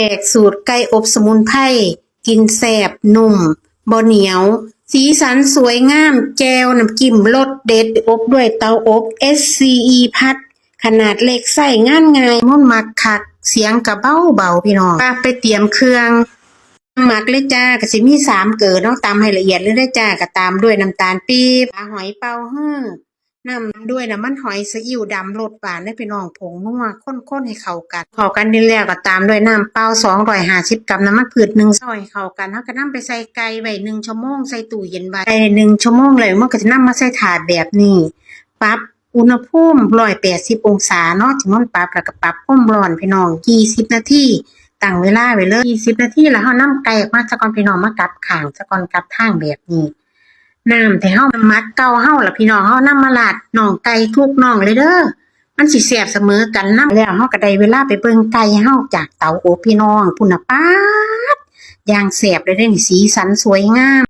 แกกสูตรไก่อบสมุนไพรกินแสบนุ่มบ่เหนียว สีสันสวยงาม แจวน้ำจิ้มรสเด็ดอบด้วยเตาอบ SCE พัด ขนาดเล็กใส่งานง่ายมุ่นมักคัก เสียงกระเบ้าเบาพี่น้องไปเตรียมเครื่องหมักเลยจ้าก็สิมีสามเกิดเนาะตำให้ละเอียดเลยได้จ้าก็ตามด้วยน้ำตาลปี๊บหอยเป่าฮื้อ น้ำด้วยน้ำมันหอยซีอิ๊วดำรสหวานได้อพี่น้องผงนัวข้นๆให้เข้ากันเข้ากันดีแล้วก็ตามด้วยน้ำเปล่าสองร้อยห้าสิบกรัมน้ำมันพืชหนึ่งซอยเข้ากันแล้วก็นำไปใส่ไก่ไว้หนึ่งชั่วโมงใส่ตู้เย็นไว้ไก่หนึ่งชั่วโมงเลยมันก็จะนำมาใส่ถาดแบบนี้ปรับอุณหภูมิร้อยแปดสิบองศาเนาะที่มันปรับแล้วก็ปรับความร้อนพี่น้องยี่สิบนาทีตั้งเวลาไว้เลย20นาทีแล้วเฮานำไก่ออกมาซะก่อนพี่น้องมากับขางซะก่อนกับทางแบบนี้ น้ำที่เฮามักเก่าเฮาล่ะพี่น้องเฮานำมาลาดน่องไก่ทุกน่องเลยเด้อมันสิแซ่บเสมอกันนำแล้วเฮาก็ได้เวลาไปเบิ่งไก่เฮาจากเตาโอพี่น้องพุ่นน่ะป๊าดอย่างแซ่บเลยเด้นี่สีสันสวยงาม